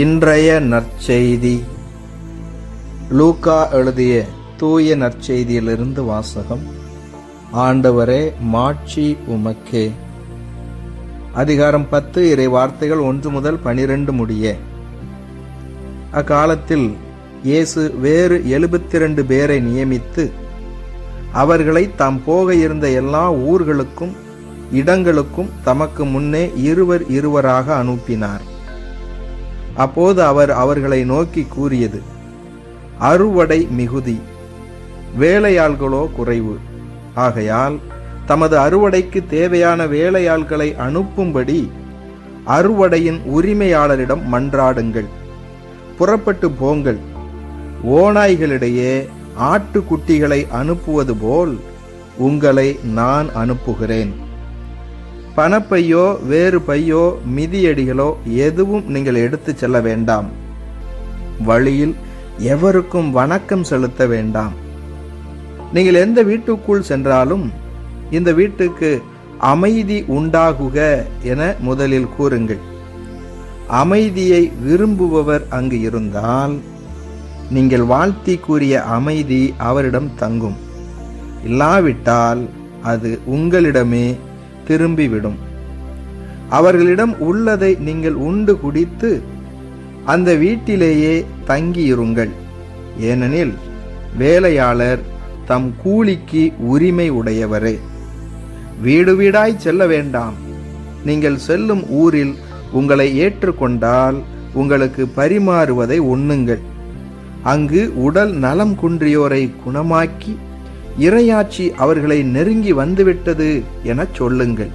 இன்றைய நற்செய்தி. லூக்கா எழுதிய தூய நற்செய்தியிலிருந்து வாசகம். ஆண்டவரே மாட்சி உமக்கே. அதிகாரம் பத்து இறை வார்த்தைகள் ஒன்று முதல் பனிரெண்டு முடிய. அக்காலத்தில் இயேசு வேறு எழுபத்தி ரெண்டு பேரை நியமித்து அவர்களை தாம் போக இருந்த எல்லா ஊர்களுக்கும் இடங்களுக்கும் தமக்கு முன்னே இருவர் இருவராக அனுப்பினார். அப்போது அவர் அவர்களை நோக்கி கூறியது அறுவடை மிகுதி வேலையாள்களோ குறைவு. ஆகையால் தமது அறுவடைக்கு தேவையான வேலையாள்களை அனுப்பும்படி அறுவடையின் உரிமையாளரிடம் மன்றாடுங்கள். புறப்பட்டு போங்கள். ஓநாய்களிடையே ஆட்டுக்குட்டிகளை அனுப்புவது போல் உங்களை நான் அனுப்புகிறேன். பணப்பையோ வேறு பையோ மிதியடிகளோ எதுவும் நீங்கள் எடுத்துச் செல்ல வேண்டாம். வழியில் எவருக்கும் வணக்கம் செலுத்த வேண்டாம். நீங்கள் எந்த வீட்டுக்குள் சென்றாலும் இந்த வீட்டுக்கு அமைதி உண்டாகுக என முதலில் கூறுங்கள். அமைதியை விரும்புபவர் அங்கு இருந்தால் நீங்கள் வாழ்த்தி கூறிய அமைதி அவரிடம் தங்கும். இல்லாவிட்டால் அது உங்களிடமே திரும்பிவிடும். அவர்களிடம் உள்ளதை நீங்கள் உண்டு குடித்து அந்த வீட்டிலேயே தங்கியிருங்கள். ஏனெனில் வேலையாளர் தம் கூலிக்கு உரிமை உடையவரே. வீடு வீடாய் செல்ல வேண்டாம். நீங்கள் செல்லும் ஊரில் உங்களை ஏற்றுக்கொண்டால் உங்களுக்கு பரிமாறுவதை உண்ணுங்கள். அங்கு உடல் நலம் குன்றியோரை குணமாக்கி இரையாட்சி அவர்களை நெருங்கி வந்துவிட்டது எனச் சொல்லுங்கள்.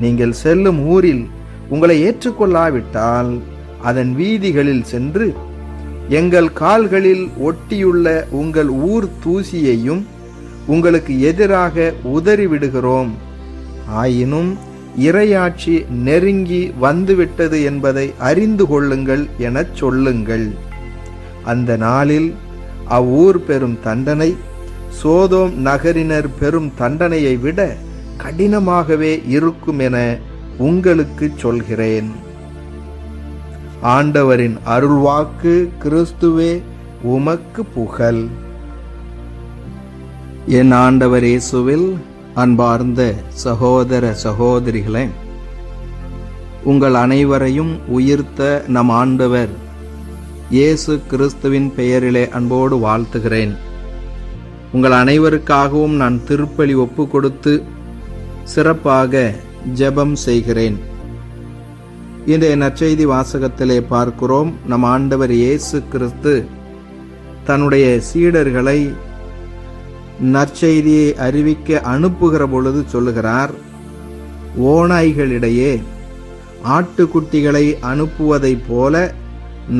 நீங்கள் செல்லும் ஊரில் உங்களை ஏற்றுக்கொள்ளாவிட்டால் அதன் வீதிகளில் சென்று எங்கள் கால்களில் ஒட்டியுள்ள உங்கள் ஊர் தூசியையும் உங்களுக்கு எதிராக உதறிவிடுகிறோம். ஆயினும் இரையாட்சி நெருங்கி வந்துவிட்டது என்பதை அறிந்து கொள்ளுங்கள் எனச் சொல்லுங்கள். அந்த நாளில் அவ்வூர் பெறும் தண்டனை சோதோம் நகரினர் பெறும் தண்டனையை விட கடினமாகவே இருக்கும் என உங்களுக்கு சொல்கிறேன். ஆண்டவரின் அருள்வாக்கு கிறிஸ்துவே உமக்கு புகழ். என் ஆண்டவர் இயேசுவில் அன்பார்ந்த சகோதர சகோதரிகளே உங்கள் அனைவரையும் உயிர்த்த நம் ஆண்டவர் இயேசு கிறிஸ்துவின் பெயரிலே அன்போடு வாழ்த்துகிறேன். உங்கள் அனைவருக்காகவும் நான் திருப்பலி ஒப்பு கொடுத்து சிறப்பாக ஜெபம் செய்கிறேன். இன்றைய நற்செய்தி வாசகத்திலே பார்க்கிறோம். நம் ஆண்டவர் இயேசு கிறிஸ்து தன்னுடைய சீடர்களை நற்செய்தியை அறிவிக்க அனுப்புகிற பொழுது சொல்லுகிறார் ஓநாய்களிடையே ஆட்டுக்குட்டிகளை அனுப்புவதைப் போல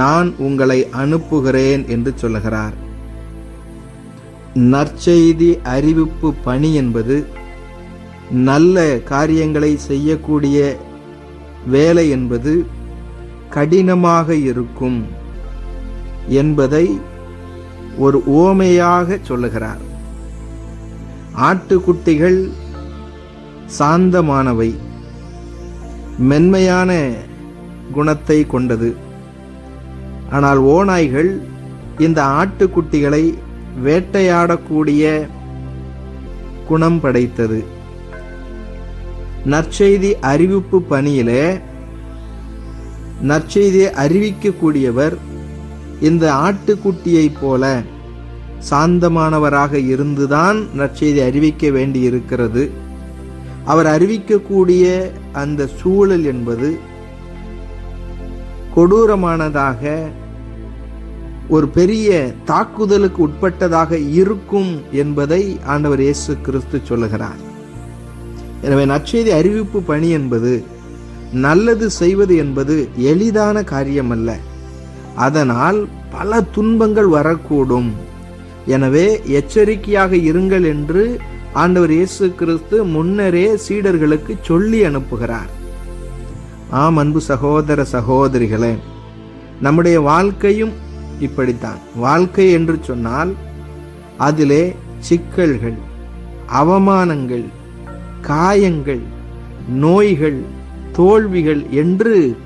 நான் உங்களை அனுப்புகிறேன் என்று சொல்லுகிறார். நற்செய்தி அறிவிப்பு பணி என்பது நல்ல காரியங்களை செய்யக்கூடிய வேலை என்பது கடினமாக இருக்கும் என்பதை ஒரு ஓமையாக சொல்லுகிறார். ஆட்டுக்குட்டிகள் சாந்தமானவை மென்மையான குணத்தை கொண்டது. ஆனால் ஓநாய்கள் இந்த ஆட்டுக்குட்டிகளை வேட்டையாடக்கூடிய குணம் படைத்தது. நற்செய்தி அறிவிப்பு பணியிலே நற்செய்தியை அறிவிக்கக்கூடியவர் இந்த ஆட்டுக்குட்டியைப் போல சாந்தமானவராக இருந்துதான் நற்செய்தி அறிவிக்க வேண்டி இருக்கிறது அவர் அறிவிக்கக்கூடிய அந்த சூழல் என்பது கொடூரமானதாக ஒரு பெரிய தாக்குதலுக்கு உட்பட்டதாக இருக்கும் என்பதை ஆண்டவர் இயேசு கிறிஸ்து சொல்லுகிறார். எனவே நற்செய்தி அறிவிப்பு பணி என்பது நல்லது செய்வது என்பது எளிதான காரியம் அல்ல அதனால் பல துன்பங்கள் வரக்கூடும். எனவே எச்சரிக்கையாக இருங்கள் என்று ஆண்டவர் இயேசு கிறிஸ்து முன்னரே சீடர்களுக்கு சொல்லி அனுப்புகிறார். ஆம் அன்பு சகோதர சகோதரிகளே நம்முடைய வாழ்க்கையும் இப்படித்தான். வாழ்க்கை என்று சொன்னால் அதிலே சிக்கல்கள் அவமானங்கள் காயங்கள் நோய்கள் தோல்விகள் என்று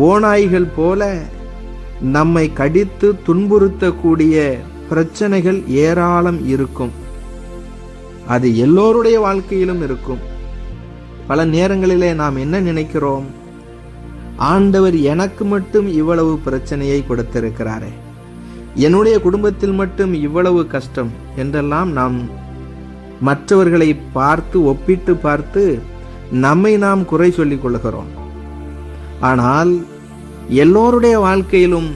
ஓநாய்கள் போல நம்மை கடித்து துன்புறுத்தக்கூடிய பிரச்சனைகள் ஏராளம் இருக்கும். அது எல்லோருடைய வாழ்க்கையிலும் இருக்கும். பல நேரங்களிலே நாம் என்ன நினைக்கிறோம்? ஆண்டவர் எனக்கு மட்டும் இவ்வளவு பிரச்சனையை கொடுத்திருக்கிறாரே. என்னுடைய குடும்பத்தில் மட்டும் இவ்வளவு கஷ்டம் என்றெல்லாம் நாம் மற்றவர்களை பார்த்து ஒப்பிட்டு பார்த்து நம்மை நாம் குறை சொல்லிக் கொள்கிறோம். ஆனால் எல்லோருடைய வாழ்க்கையிலும்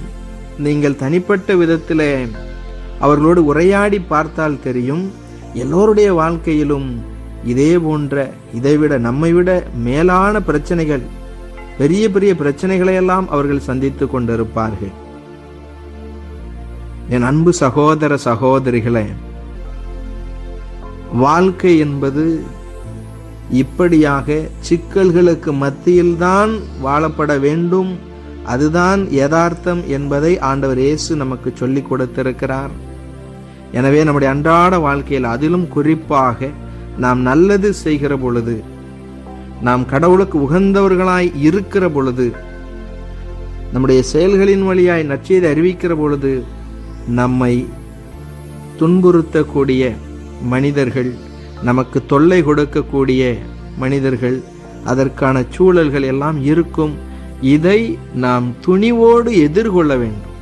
நீங்கள் தனிப்பட்ட விதத்தில் அவர்களோடு உரையாடி பார்த்தால் தெரியும் எல்லோருடைய வாழ்க்கையிலும் இதே போன்ற இதைவிட நம்மை விட மேலான பிரச்சனைகள் பெரிய பெரிய பிரச்சனைகளையெல்லாம் அவர்கள் சந்தித்து கொண்டிருப்பார்கள். என் அன்பு சகோதர சகோதரிகளே வாழ்க்கை என்பது இப்படியாக சிக்கல்களுக்கு மத்தியில்தான் வாழப்பட வேண்டும். அதுதான் யதார்த்தம் என்பதை ஆண்டவர் இயேசு நமக்கு சொல்லிக் கொடுத்திருக்கிறார். எனவே நம்முடைய அன்றாட வாழ்க்கையில் அதிலும் குறிப்பாக நாம் நல்லது செய்கிற பொழுது நாம் கடவுளுக்கு உகந்தவர்களாய் இருக்கிற பொழுது நம்முடைய செயல்களின் வழியாய் நற்செய்தி அறிவிக்கிற பொழுது நம்மை துன்புறுத்தக்கூடிய மனிதர்கள் நமக்கு தொல்லை கொடுக்கக்கூடிய மனிதர்கள் அதற்கான சூழல்கள் எல்லாம் இருக்கும். இதை நாம் துணிவோடு எதிர்கொள்ள வேண்டும்.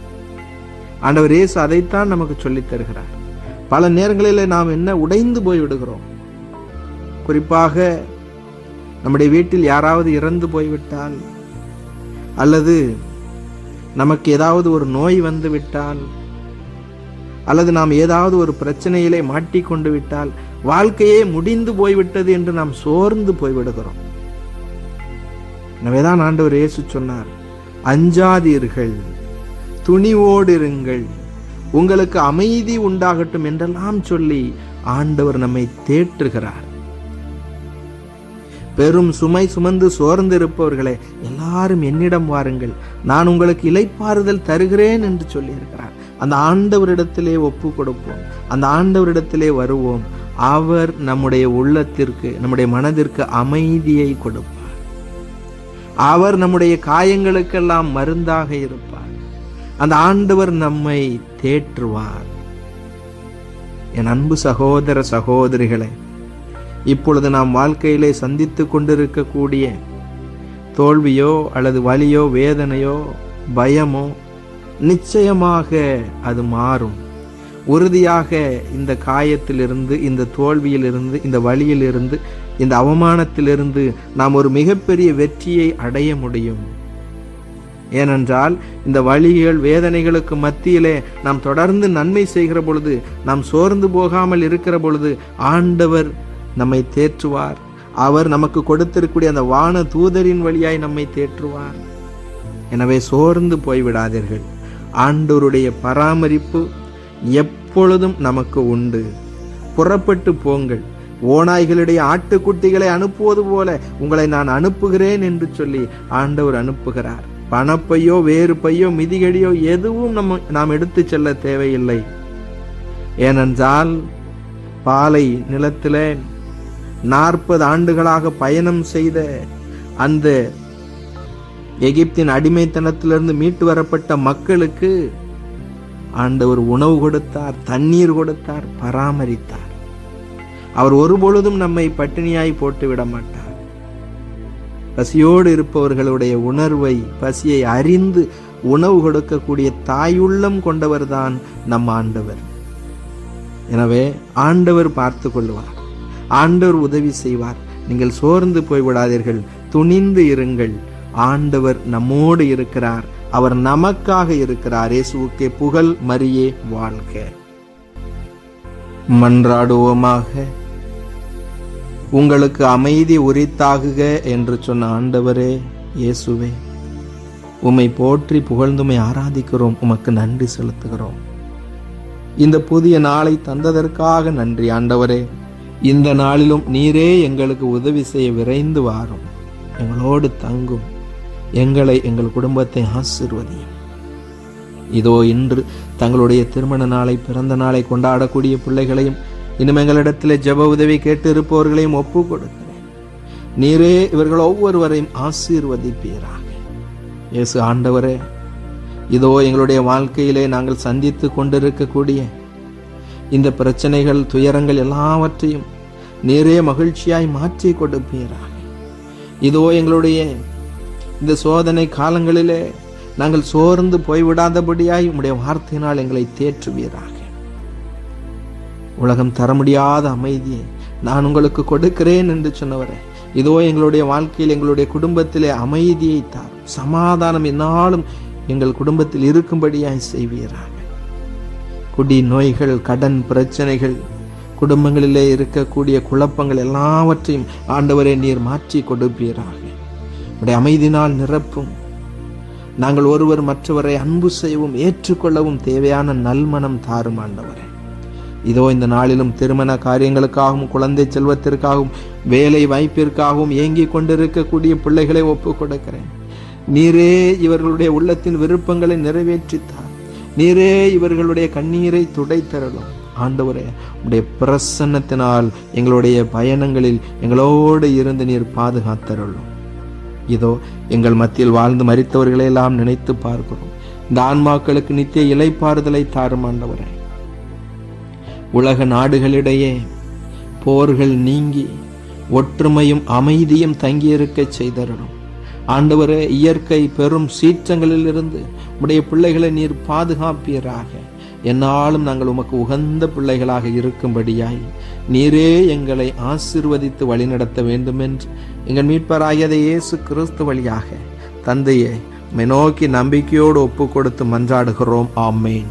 ஆண்டவர் இயேசு அதைத்தான் நமக்கு சொல்லித் தருகிறார். பல நேரங்களில் நாம் என்ன உடைந்து போய் விடுகிறோம்? குறிப்பாக நம்முடைய வீட்டில் யாராவது இறந்து போய்விட்டால் அல்லது நமக்கு ஏதாவது ஒரு நோய் வந்து விட்டால் அல்லது நாம் ஏதாவது ஒரு பிரச்சனையிலே மாட்டிக்கொண்டு விட்டால் வாழ்க்கையே முடிந்து போய்விட்டது என்று நாம் சோர்ந்து போய்விடுகிறோம். எனவேதான் ஆண்டவர் இயேசு சொன்னார் அஞ்சாதீர்கள் துணிவோடு இருங்கள் உங்களுக்கு அமைதி உண்டாகட்டும் என்றெல்லாம் சொல்லி ஆண்டவர் நம்மை தேற்றுகிறார். பெரும் சுமை சுமந்து சோர்ந்திருப்பவர்களே எல்லாரும் என்னிடம் வாருங்கள். நான் உங்களுக்கு இலைப்பாறுதல் தருகிறேன் என்று சொல்லியிருக்கிறார். அந்த ஆண்டவரிடத்திலே ஒப்பு கொடுப்போம். அந்த ஆண்டவரிடத்திலே வருவோம். அவர் நம்முடைய உள்ளத்திற்கு நம்முடைய மனதிற்கு அமைதியை கொடுப்பார். அவர் நம்முடைய காயங்களுக்கெல்லாம் மருந்தாக இருப்பார். அந்த ஆண்டவர் நம்மை தேற்றுவார். என் அன்பு சகோதர சகோதரிகளை இப்பொழுது நாம் வாழ்க்கையிலே சந்தித்து கொண்டிருக்கக்கூடிய தோல்வியோ அல்லது வலியோ வேதனையோ பயமோ நிச்சயமாக அது மாறும். உறுதியாக இந்த காயத்திலிருந்து இந்த தோல்வியிலிருந்து இந்த வழியிலிருந்து இந்த அவமானத்திலிருந்து நாம் ஒரு மிகப்பெரிய வெற்றியை அடைய முடியும். ஏனென்றால் இந்த வழிகள் வேதனைகளுக்கு மத்தியிலே நாம் தொடர்ந்து நன்மை செய்கிற பொழுது நாம் சோர்ந்து போகாமல் இருக்கிற பொழுது ஆண்டவர் நம்மை தேற்றுவார். அவர் நமக்கு கொடுத்திருக்கூடிய அந்த வான தூதரின் வழியாய் நம்மை தேற்றுவார். எனவே சோர்ந்து போய்விடாதீர்கள். ஆண்டவருடைய பராமரிப்பு எப்பொழுதும் நமக்கு உண்டு. புறப்பட்டு போங்கள். ஓநாய்களுடைய ஆட்டுக்குட்டிகளை அனுப்புவது போல உங்களை நான் அனுப்புகிறேன் என்று சொல்லி ஆண்டவர் அனுப்புகிறார். பணப்பையோ வேறு பையோ மிதிகடியோ எதுவும் நம்ம நாம் எடுத்து செல்ல தேவையில்லை. ஏனென்றால் பாலை நிலத்திலே நாற்பது ஆண்டுகளாக பயணம் செய்த அந்த எகிப்தின் அடிமைத்தனத்திலிருந்து மீட்டு வரப்பட்ட மக்களுக்கு ஆண்டவர் உணவு கொடுத்தார் தண்ணீர் கொடுத்தார் பராமரித்தார். அவர் ஒருபொழுதும் நம்மை பட்டினியாய் போட்டு விட மாட்டார். பசியோடு இருப்பவர்களுடைய உணர்வை பசியை அறிந்து உணவு கொடுக்கக்கூடிய தாயுள்ளம் கொண்டவர்தான் நம் ஆண்டவர். எனவே ஆண்டவர் பார்த்து கொள்வார். ஆண்டவர் உதவி செய்வார். நீங்கள் சோர்ந்து போய்விடாதீர்கள். துணிந்து இருங்கள். ஆண்டவர் நம்மோடு இருக்கிறார். அவர் நமக்காக இருக்கிறார். இயேசுவுக்கே புகழ் மரியே வாழ்க. மன்றாடுவோமாக. உங்களுக்கு அமைதி உரித்தாகுக என்று சொன்ன ஆண்டவரே இயேசுவே. உம்மை போற்றி புகழ்ந்துமை ஆராதிக்கிறோம். உமக்கு நன்றி செலுத்துகிறோம். இந்த புதிய நாளை தந்ததற்காக நன்றி ஆண்டவரே. இந்த நாளிலும் நீரே எங்களுக்கு உதவி செய்ய விரைந்து வாரும். எங்களோடு தங்கும். எங்களை எங்கள் குடும்பத்தை ஆசிர்வதியும். இதோ இன்று தங்களுடைய திருமண நாளை பிறந்த நாளை கொண்டாடக்கூடிய பிள்ளைகளையும் இன்னும் எங்களிடத்தில் ஜெப உதவி கேட்டு இருப்பவர்களையும் ஒப்பு கொடுக்கிறேன். நீரே இவர்கள் ஒவ்வொருவரையும் ஆசீர்வதிப்பீராக. இயேசு ஆண்டவரே இதோ எங்களுடைய வாழ்க்கையிலே நாங்கள் சந்தித்து கொண்டிருக்கக்கூடிய இந்த பிரச்சனைகள் துயரங்கள் எல்லாவற்றையும் நீரே மகிழ்ச்சியாய் மாற்றி கொடுப்பீராக. இதோ எங்களுடைய இந்த சோதனை காலங்களிலே நாங்கள் சோர்ந்து போய்விடாதபடியாய் உம்முடைய வார்த்தையினால் எங்களை தேற்றுவீராக. உலகம் தர முடியாத அமைதியை நான் உங்களுக்கு கொடுக்கிறேன் என்று சொன்னவரே இதோ எங்களுடைய வாழ்க்கையில் எங்களுடைய குடும்பத்திலே அமைதியை தாரும் சமாதானம் என்னாலும் எங்கள் குடும்பத்தில் இருக்கும்படியாய் செய்வீராக. குடி நோய்கள் கடன் பிரச்சனைகள் குடும்பங்களிலே இருக்கக்கூடிய குழப்பங்கள் எல்லாவற்றையும் ஆண்டவரே நீர் மாற்றி கொடுப்பீராக. உடைய அமைதினால் நிரப்பும். நாங்கள் ஒருவர் மற்றவரை அன்பு செய்யவும் ஏற்றுக்கொள்ளவும் தேவையான நல்மனம் தாரும் ஆண்டவரே. இதோ இந்த நாளிலும் திருமண காரியங்களுக்காகவும் குழந்தை செல்வத்திற்காகவும் வேலை வாய்ப்பிற்காகவும் ஏங்கிக் கொண்டிருக்கக்கூடிய பிள்ளைகளை ஒப்பு கொடுக்கிறேன். நீரே இவர்களுடைய உள்ளத்தின் விருப்பங்களை நிறைவேற்றித்தார். நீரே இவர்களுடைய கண்ணீரை துடைத்தரலும் ஆண்டவரே உடைய பிரசன்னத்தினால் எங்களுடைய பயணங்களில் எங்களோடு இருந்து நீர் பாதுகாத்தருளும். இதோ எங்கள் மத்தியில் வாழ்ந்து மறித்தவர்களை எல்லாம் நினைத்து பார்க்கிறோம். இந்த ஆன்மாக்களுக்கு நித்திய இலைப்பாறுதலை தாரும் ஆண்டவரே. உலக நாடுகளிடையே போர்கள் நீங்கி ஒற்றுமையும் அமைதியும் தங்கியிருக்கச் செய்தரணும் ஆண்டவரே இயற்கை பெரும் சீற்றங்களில் இருந்து உடைய பிள்ளைகளை நீர் பாதுகாப்பீராக. என்னாலும் நாங்கள் உமக்கு உகந்த பிள்ளைகளாக இருக்கும்படியாய் நீரே எங்களை ஆசிர்வதித்து வழிநடத்த வேண்டுமென்று எங்கள் மீட்பராகியதை இயேசு கிறிஸ்து வழியாக தந்தையே மெனோக்கி நம்பிக்கையோடு ஒப்பு கொடுத்து மன்றாடுகிறோம். ஆமேன்.